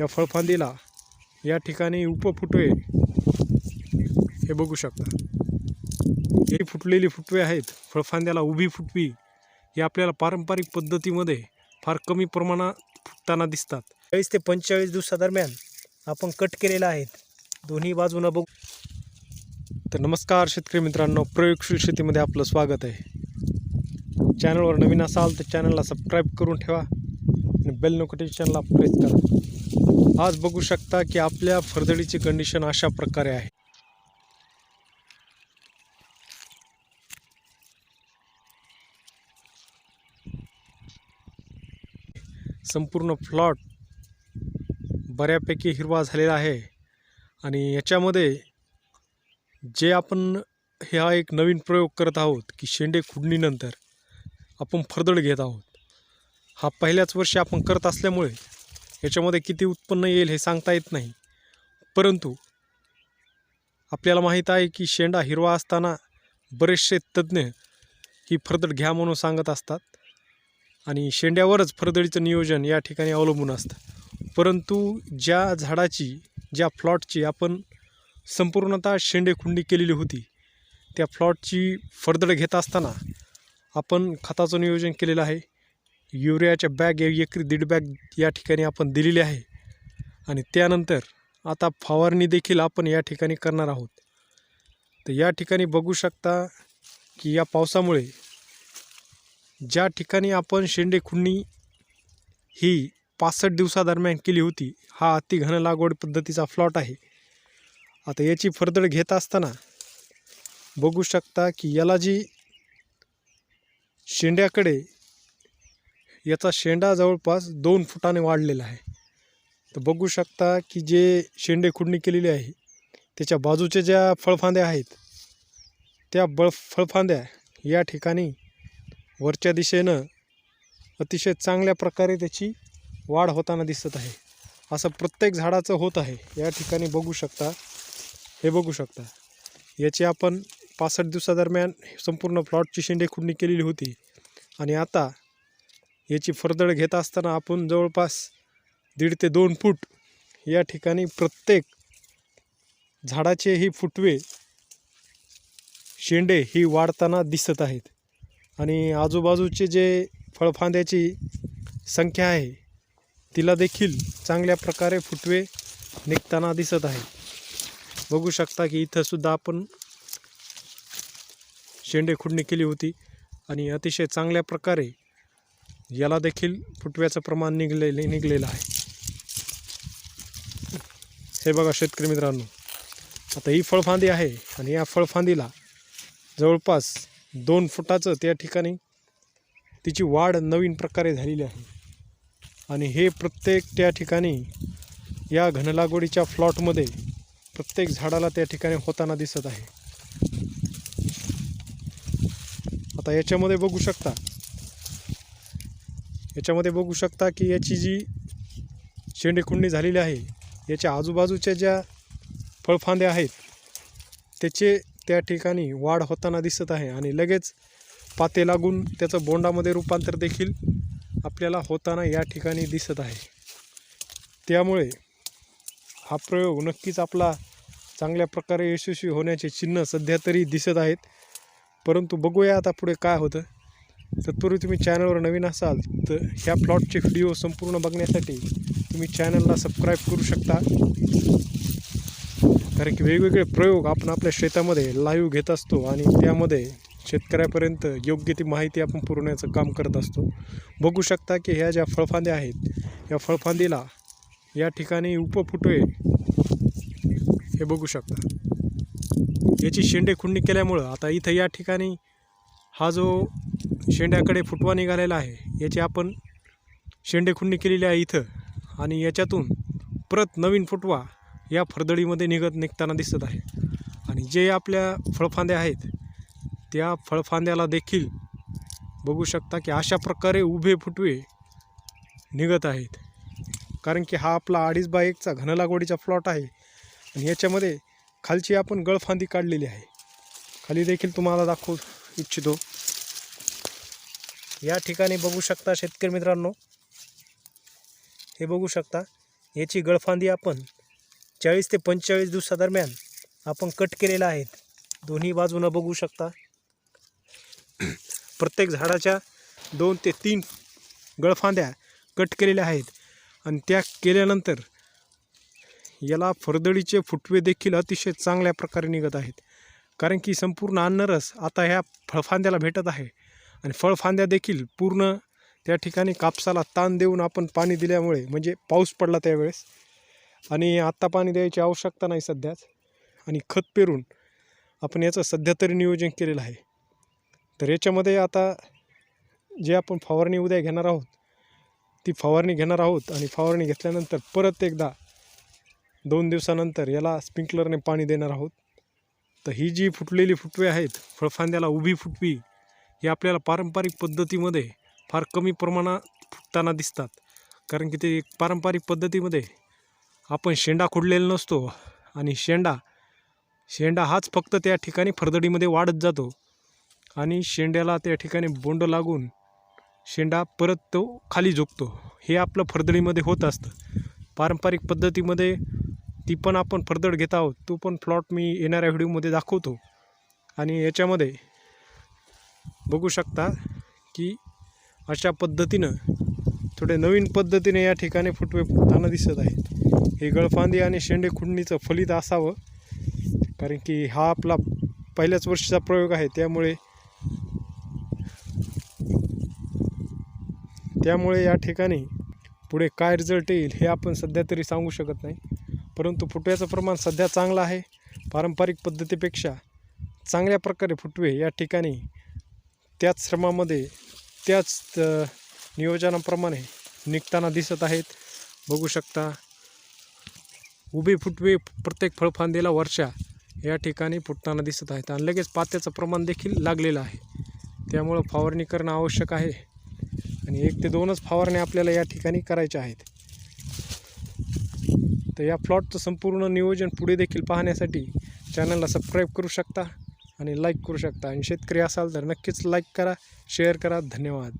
या फळफांदीला या ठिकाणी उपफुटवे हे बघू शकता. हे फुटलेली फुटवे आहेत. फळफांद्याला उभी फुटवी हे आपल्याला पारंपरिक पद्धतीमध्ये फार कमी प्रमाणात फुटताना दिसतात. चाळीस ते पंचेचाळीस दिवसादरम्यान आपण कट केलेलं आहेत. दोन्ही बाजूनं बघू. तर नमस्कार शेतकरी मित्रांनो प्रयोगशील शेतीमध्ये आपलं स्वागत आहे. चॅनलवर नवीन असाल तर चॅनलला सबस्क्राईब करून ठेवा आणि बेल नोटिफिकेशनला प्रेस करा. आज बघू शकता की आपल्या फरदडीची कंडिशन अशा प्रकारे आहे. संपूर्ण प्लॉट बऱ्यापैकी हिरवा झालेला आहे. आणि याच्यामध्ये जे आपण हे हा एक नवीन प्रयोग करत आहोत की शेंडे खुडणीनंतर आपण फरदड घेत आहोत. हा पहिल्याच वर्षी आपण करत असल्यामुळे याच्यामध्ये किती उत्पन्न येईल हे सांगता येत नाही. परंतु आपल्याला माहीत आहे की शेंडा हिरवा असताना बरेचसे तज्ज्ञ ही फरदड घ्या म्हणून सांगत असतात आणि शेंड्यावरच फरदडीचं नियोजन या ठिकाणी अवलंबून असतं. परंतु ज्या झाडाची ज्या फ्लॉटची आपण संपूर्णतः शेंडेखुंडी केलेली होती त्या फ्लॉटची फरदड घेत असताना आपण खताचं नियोजन केलेलं आहे. युरियाच्या बॅग एकरी दीड बॅग या ठिकाणी आपण दिलेली आहे. आणि त्यानंतर आता फवारणी देखील आपण या ठिकाणी करणार आहोत. तर या ठिकाणी बघू शकता की या पावसामुळे ज्या ठिकाणी आपण शेंडे खुंडी ही पासष्ट दिवसादरम्यान केली होती हा अतिघन लागवड पद्धतीचा फ्लॉट आहे. आता याची फरदड घेत असताना बघू शकता की याला जी शेंड्याकडे याचा शेंडा जवळपास दोन फुटाने वाढलेला आहे. तर बघू शकता की जे शेंडे खुडणी केलेली आहे त्याच्या बाजूच्या ज्या फळफांद्या आहेत त्या बळ फळफांद्या या ठिकाणी वरच्या दिशेनं अतिशय चांगल्या प्रकारे त्याची वाढ होताना दिसत आहे. असं प्रत्येक झाडाचं होत आहे या ठिकाणी बघू शकता. हे बघू शकता. याची आपण पासष्ट दिवसादरम्यान संपूर्ण प्लॉटची शेंडे खुडणी केलेली होती आणि आता याची फरदड घेत असताना आपण जवळपास दीड ते दोन फूट या ठिकाणी प्रत्येक झाडाचे ही फुटवे शेंडे ही वाढताना दिसत आहेत. आणि आजूबाजूचे जे फळफांद्याची संख्या आहे तिला देखील चांगल्या प्रकारे फुटवे निघताना दिसत आहे बघू शकता की इथंसुद्धा आपण शेंडे खुडणी केली होती आणि अतिशय चांगल्या प्रकारे याला देखील फुटव्याचं प्रमाण निघलेले निघलेलं आहे. हे बघा शेतकरी मित्रांनो आता ही फळफांदी आहे आणि या फळफांदीला जवळपास दोन फुटाचं त्या ठिकाणी तिची वाढ नवीन प्रकारे झालेली आहे. आणि हे प्रत्येक त्या ठिकाणी या घनलागवडीच्या फ्लॉटमध्ये प्रत्येक झाडाला त्या ठिकाणी होताना दिसत आहे. आता याच्यामध्ये बघू शकता याच्यामध्ये बघू शकता की याची जी शेंडेखुंडी झालेली आहे याच्या आजूबाजूच्या ज्या फळफांद्या आहेत त्याचे त्या ठिकाणी वाढ होताना दिसत आहे आणि लगेच पाते लागून त्याचं बोंडामध्ये रूपांतर देखील आपल्याला होताना या ठिकाणी दिसत आहे. त्यामुळे हा प्रयोग नक्कीच आपला चांगल्या प्रकारे यशस्वी होण्याचे चिन्ह सध्या तरी दिसत आहेत. परंतु बघूया आता पुढे काय होतं. तत्पूर्वी तुम्ही चॅनलवर नवीन असाल तर ह्या प्लॉटचे व्हिडिओ संपूर्ण बघण्यासाठी तुम्ही चॅनलला सबस्क्राईब करू शकता. कारण की वेगवेगळे प्रयोग आपण आपल्या शेतामध्ये लाईव्ह घेत असतो आणि त्यामध्ये शेतकऱ्यापर्यंत योग्य ती माहिती आपण पुरवण्याचं काम करत असतो. बघू शकता की ह्या ज्या फळफांद्या आहेत या फळफांदीला या ठिकाणी उपफुटवे हे बघू शकता. याची शेंडे खुंडी केल्यामुळं आता इथं या ठिकाणी हा जो शेंड्याकडे फुटवा निघालेला आहे याची आपण शेंडे खुंडणी केलेली आहे इथं. आणि याच्यातून परत नवीन फुटवा या फरदडीमध्ये निघत निघताना दिसत आहे. आणि जे आपल्या फळफांद्या आहेत त्या फळफांद्याला देखील बघू शकता की अशा प्रकारे उभे फुटवे निघत आहेत. कारण की हा आपला अडीच बाय एकचा घनलागवडीचा प्लॉट आहे आणि याच्यामध्ये खालची आपण गळफांदी काढलेली आहे. खाली देखील तुम्हाला दाखवू इच्छितो. या ठिकाणी बघू शकता शेतकरी मित्रांनो. हे बघू शकता याची गळफांदी आपण चाळीस ते पंचेचाळीस दिवसादरम्यान आपण कट केलेला आहेत दोन्ही बाजूनं बघू शकता. प्रत्येक झाडाच्या दोन ते तीन गळफांद्या कट केलेल्या आहेत. आणि त्या केल्यानंतर याला फरदडीचे फुटवे देखील अतिशय चांगल्या प्रकारे निघत आहेत. कारण की संपूर्ण अन्नरस आता ह्या फळफांद्याला भेटत आहे. आणि फळफांद्या देखील पूर्ण त्या ठिकाणी कापसाला ताण देऊन आपण पाणी दिल्यामुळे म्हणजे पाऊस पडला त्यावेळेस. आणि आत्ता पाणी द्यायची आवश्यकता नाही सध्याच. आणि खत पेरून आपण याचं सध्या तरी नियोजन केलेलं आहे. तर याच्यामध्ये आता जे आपण फवारणी उद्या घेणार आहोत ती फवारणी घेणार आहोत आणि फवारणी घेतल्यानंतर परत एकदा दोन दिवसानंतर याला स्प्रिंकलरने पाणी देणार आहोत. तर ही जी फुटलेली फुटवे आहेत फळफांद्याला उभी फुटवी ही आपल्याला पारंपरिक पद्धतीमध्ये फार कमी प्रमाणात फुटताना दिसतात. कारण की ते पारंपरिक पद्धतीमध्ये आपण शेंडा खुडलेला नसतो आणि शेंडा शेंडा हाच फक्त त्या ठिकाणी फरदडीमध्ये वाढत जातो आणि शेंड्याला त्या ठिकाणी बोंड लागून शेंडा परत तो खाली झोपतो हे आपलं फरदडीमध्ये होत असतं. पारंपरिक पद्धतीमध्ये ती पण आपण फर्दर घेत आहोत. तो पण प्लॉट मी येणाऱ्या व्हिडिओमध्ये दाखवतो. आणि याच्यामध्ये बघू शकता की अशा पद्धतीनं थोडे नवीन पद्धतीने या ठिकाणी फुटवे फुटताना दिसत आहेत. हे गळफांदी आणि शेंडे खुडणीचं फलित असावं. कारण की हा आपला पहिल्याच वर्षीचा प्रयोग आहे. त्यामुळे त्यामुळे या ठिकाणी पुढे काय रिझल्ट येईल हे आपण सध्या तरी सांगू शकत नाही. परंतु फुटव्याचं प्रमाण सध्या चांगलं आहे. पारंपरिक पद्धतीपेक्षा चांगल्या प्रकारे फुटवे या ठिकाणी. त्याच श्रमामध्ये त्याच नियोजनाप्रमाणे निघताना दिसत आहेत. बघू शकता उभे फुटवे प्रत्येक फळफांदीला वर्षा या ठिकाणी फुटताना दिसत आहेत आणि लगेच पात्याचं प्रमाण देखील लागलेलं आहे. त्यामुळं फवारणी करणं आवश्यक आहे. आणि एक ते दोनच फवारण्या आपल्याला या ठिकाणी करायच्या आहेत. तर या प्लॉटचं संपूर्ण नियोजन पुढे देखील पाहण्यासाठी चॅनलला सबस्क्राईब करू शकता आणि लाईक करू शकता. आणि शेतकरी असाल तर नक्कीच लाईक करा शेअर करा. धन्यवाद.